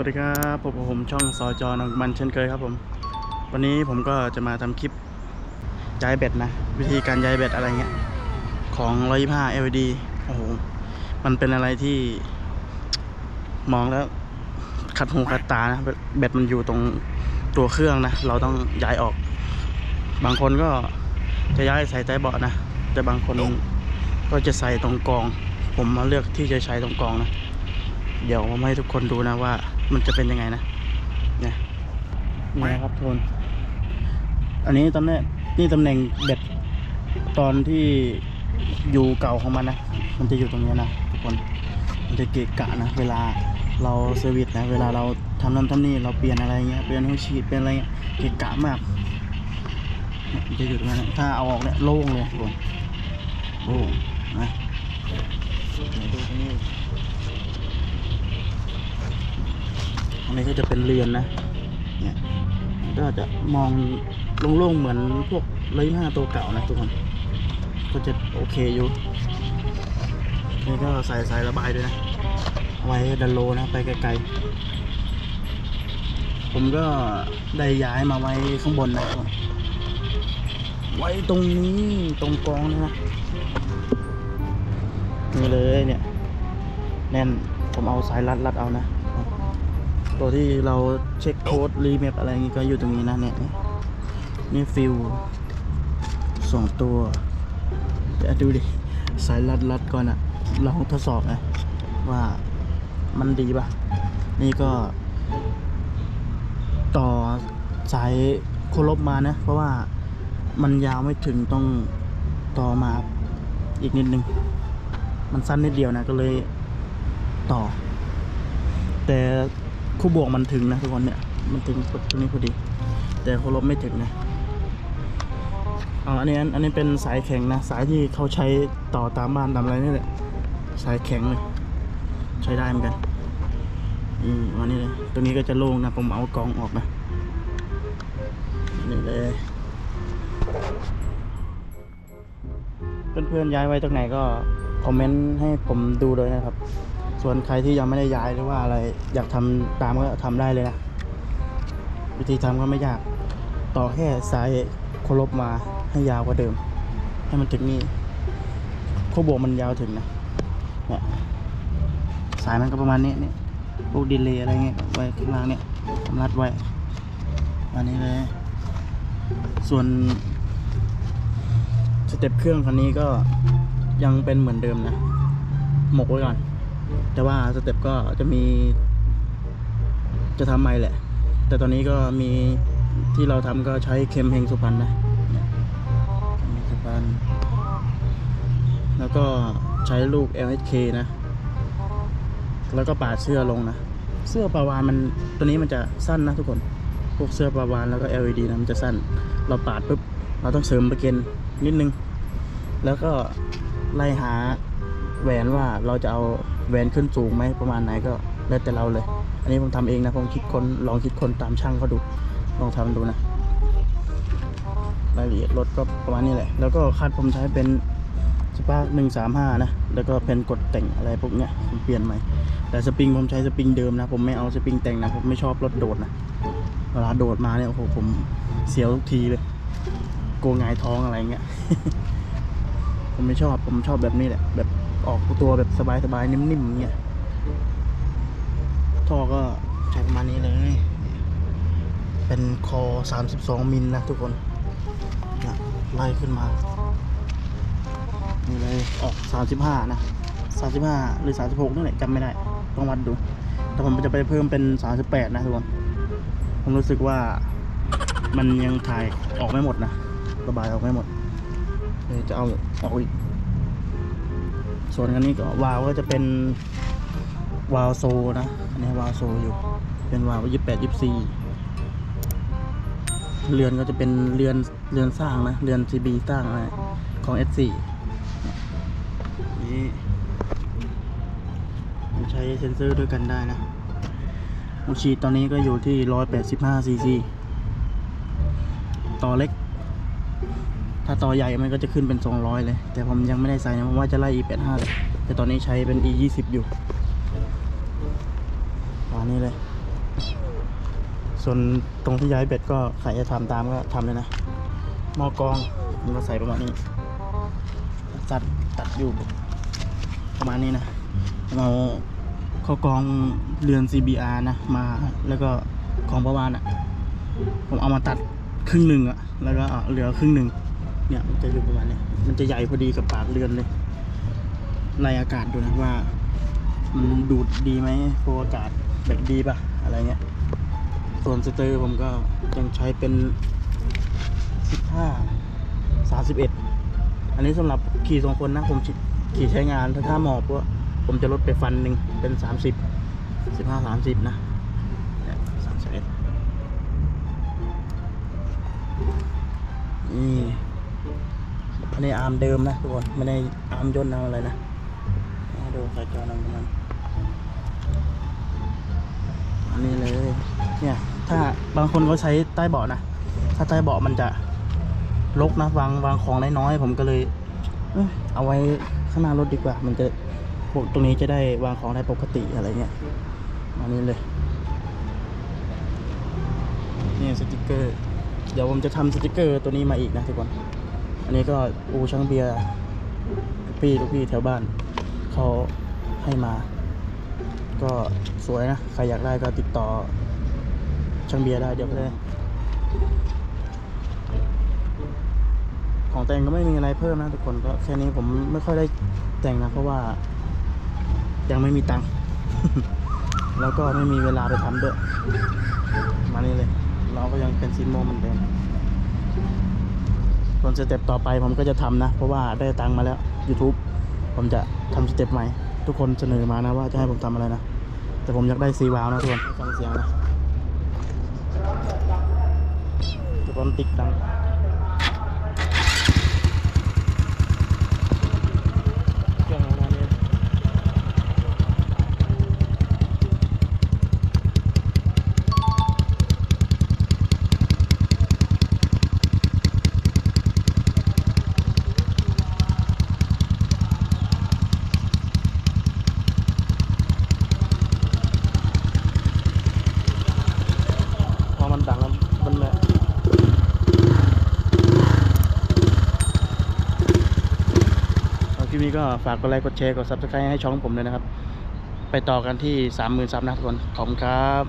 สวัสดีครับผมผมช่องซอจอนองมันเช่นเคยครับผม วันนี้ผมก็จะมาทำคลิปย้ายเบ็ดนะ วิธีการย้ายเบ็ดอะไรเงี้ยของ 125 LED โอ้โหมันเป็นอะไรที่มองแล้วขัดหูขัดตานะเบ็ดมันอยู่ตรงตัวเครื่องนะ เราต้องย้ายออก บางคนก็จะย้ายใส่ใต้เบาะนะ แต่บางคนก็จะใส่ตรงกอง ผมมาเลือกที่จะใช้ตรงกองนะเดี๋ยวผมให้ทุกคนดูนะว่า มันจะเป็นยังไงนะเนี่ยนี่นะครับโทนอันนี้ตำแหน่งนี่ตำแหน่งเบ็ดตอนที่อยู่เก่าของมันนะ มันจะอยู่ตรงนี้นะทุกคน มันจะเกะกะนะ เวลาเราเซอร์วิสนะ เวลาเราทำนั่นทำนี่ เราเปลี่ยนอะไรเงี้ย เปลี่ยนหัวฉีด เปลี่ยนอะไรเงี้ย เกะกะมาก มันจะอยู่ตรงนั้นถ้าเอาออกเนี่ยโล่งเลยทุกคนโล่งนะดูตรงนี้ อันนี้ก็จะเป็นเรือนนะ เนี่ยก็จะมองโล่งๆเหมือนพวกร้อยห้าตัวเก่านะทุกคน ก็จะโอเคอยู่นี่ก็ใส่สายระบายด้วยนะ ไว้ดันโลนะไปไกลๆ ผมก็ได้ย้ายมาไว้ข้างบนนะทุกคนไว้ตรงนี้ตรงกองนะ นี่เลยเนี่ย แน่นผมเอาสายรัดรัดเอานะ ตัวที่เราเช็คโค้ดรีเมปอะไรอย่างงี้ก็อยู่ตรงนี้นะเนี่ยเนี่ยนี่ฟิลสองตัวเดี๋ยวดูดิสายรัดรัดก่อนอะลองทดสอบนะว่ามันดีปะนี่ก็ ต่อสายโคลบมานะ เพราะว่ามันยาวไม่ถึงต้องต่อมาอีกนิดนึง มันสั้นนิดเดียวนะก็เลยต่อ แต่ คู่บวกมันถึงนะทุกคนเนี่ยมันถึงตรงนี้พอดี แต่คู่ลบไม่ถึงนะอ๋ออันนี้อันนี้เป็นสายแข็งนะ สายที่เขาใช้ต่อตามบ้านตามอะไรนี่แหละสายแข็งเลยใช้ได้เหมือนกันอืมอันนี้เลยตัวนี้ก็จะโล่งนะผมเอากองออกนะนี่เลยเพื่อนๆย้ายไว้ตรงไหนก็คอมเมนต์ให้ผมดูเลยนะครับ ส่วนใครที่ยังไม่ได้ย้ายหรือว่าอะไรอยากทำตามก็ทำได้เลยนะ วิธีทำก็ไม่ยาก ต่อแค่สายโคลบมาให้ยาวกว่าเดิม ให้มันถึงนี่โคบวกมันยาวถึงนะเนี่ยสายมันก็ประมาณนี้เนี่ยพวกดีเลย์อะไรเงี้ยไว้ข้างล่างเนี่ยทำรัดไว้อันนี้เลย ส่วนสเต็ปเครื่องคันนี้ก็ยังเป็นเหมือนเดิมนะ หมกไว้ก่อน แต่ว่าสเต็ปก็จะมี จะทำใหม่แหละ แต่ตอนนี้ก็มีที่เราทำก็ใช้เค็มเฮงสุพรรณนะเนี่ยสุพรรณแล้วก็ใช้ลูก LHK นะ แล้วก็ปาดเสื้อลงนะ เสื้อปลาวานมันตัวนี้มันจะสั้นนะทุกคน พวกเสื้อปลาวานแล้วก็ LED นะมันจะสั้น เราปาดปุ๊บ เราต้องเสริมประเกนนิดนึง แล้วก็ไล่หา แหวนว่าเราจะเอาแหวนขึ้นสูงไหมประมาณไหนก็แล้วแต่เราเลย อันนี้ผมทำเองนะผมคิดคนลองคิดคนตามช่างเขาดูลองทำดูนะรายละเอียดรถก็ประมาณนี้แหละ แล้วก็คาดผมใช้เป็นสปาร์กหนึ่งสามห้านะ แล้วก็เป็นกดแต่งอะไรพวกเนี้ยผมเปลี่ยนใหม่ แต่สปริงผมใช้สปริงเดิมนะ ผมไม่เอาสปริงแต่งนะ ผมไม่ชอบรถโดดนะ เวลาโดดมาเนี่ยโอ้โหผมเสียวทุกทีเลย โกงายท้องอะไรเงี้ย ผมไม่ชอบ ผมชอบแบบนี้แหละ แบบ ออกตัวแบบสบายๆนิ่มๆเงี้ยท่อก็ใช้ประมาณนี้เลย เป็นคอ 32 มิลนะทุกคนนะไล่ขึ้นมา นี่เลยออก 35 นะ 35 หรือ 36นี่แหละจำไม่ได้ ต้องวัดดู แต่ผมจะไปเพิ่มเป็น 38 นะทุกคน ผมรู้สึกว่ามันยังถ่ายออกไม่หมดนะ ระบายออกไม่หมดเลยจะเอาออกอีก ส่วนอันนี้ก็วาล์วก็จะเป็นวาล์วโซนะอันนี้วาล์วโซอยู่ เป็นวาล์วยี่แปดยี่สี่เรือนก็จะเป็นเรือนเรือนสร้างนะเรือนซีบีสร้างอะของ S4 นี่มันใช้เซนเซอร์ด้วยกันได้นะหัวฉีตอนนี้ก็อยู่ที่ 185ซีซีต่อเล็ก ต่อใหญ่มันก็จะขึ้นเป็น 200 เลย แต่ผมยังไม่ได้ใส่นะผมว่าจะไล่ E85 เลยแต่ตอนนี้ใช้เป็น E20 อยู่ประมาณนี้เลย ส่วนตรงที่ย้ายเบ็ดก็ใครจะทำตามก็ทำเลยนะหม้อกรองมันก็ใส่ประมาณนี้ตัดตัดอยู่ประมาณนี้นะเราเข้ากองเรือน CBR นะมาแล้วก็ของประวานอะ่ะผมเอามาตัดครึ่งหนึ่งอะ่ะแล้วก็เหลือครึ่งหนึ่ง เนี่ยมันจะอยู่ประมาณนี้มันจะใหญ่พอดีกับปากเรือนเลย ในอากาศดูนะว่า มันดูดดีไหมโฟอากาศแบบดีป่ะ อะไรเงี้ย ส่วนสเตอร์ผมก็ยังใช้เป็น 15 31 อันนี้สำหรับขี่สองคนนะ ผมขี่ใช้งาน ถ้าถ้าหมอบก็ผมจะลดไปฟันหนึ่งเป็น 30 15 30 นะ31นี่ อันนี้อาร์มเดิมนะทุกคนไม่ได้อาร์มย่นอาร์อะไรนะดูใส่จอนังมันอันนี้เลยเนี่ยถ้าบางคนเขาใช้ใต้เบาะนะถ้าใต้เบาะมันจะลกนะวางวางของน้อยๆผมก็เลยเอ้ยเอาไว้ข้างหน้ารถดีกว่า มันจะพวกตรงนี้จะได้วางของได้ปกติอะไรเงี้ยอันนี้เลยนี่สติกเกอร์ เดี๋ยวผมจะทำสติกเกอร์ตัวนี้มาอีกนะทุกคน อันนี้ก็อูช่างเบียร์พี่ลูกพี่แถวบ้านเขาให้มา ก็สวยนะ ใครอยากได้ก็ติดต่อช่างเบียร์ได้เดี๋ยวก็ได้ของแต่งก็ไม่มีอะไรเพิ่มนะทุกคนก็แค่นี้ผมไม่ค่อยได้แต่งนะ เพราะว่ายังไม่มีตังค์แล้วก็ไม่มีเวลาไปทำด้วย มานี่เลย เราก็ยังเป็นซินโมเหมือนเดิม ส่วนสเต็ปต่อไปผมก็จะทำนะ เพราะว่าได้ตังค์มาแล้ว YouTube ผมจะทำสเต็ปใหม่ ทุกคนเสนอมานะว่าจะให้ผมทำอะไรนะ แต่ผมอยากได้ซีวาวนะทุกคนฟังเสียงนะทุกคนติ๊กดังเครื่องประมาณนี้พอมันดังแล้วมันแบบเอาคลิป นี้ก็ฝากกดไลค์กดแชร์กด subscribe ให้ช่องผมเลยนะครับ ไปต่อกันที่30,000ซับนะทุกคนขอบคุณครับ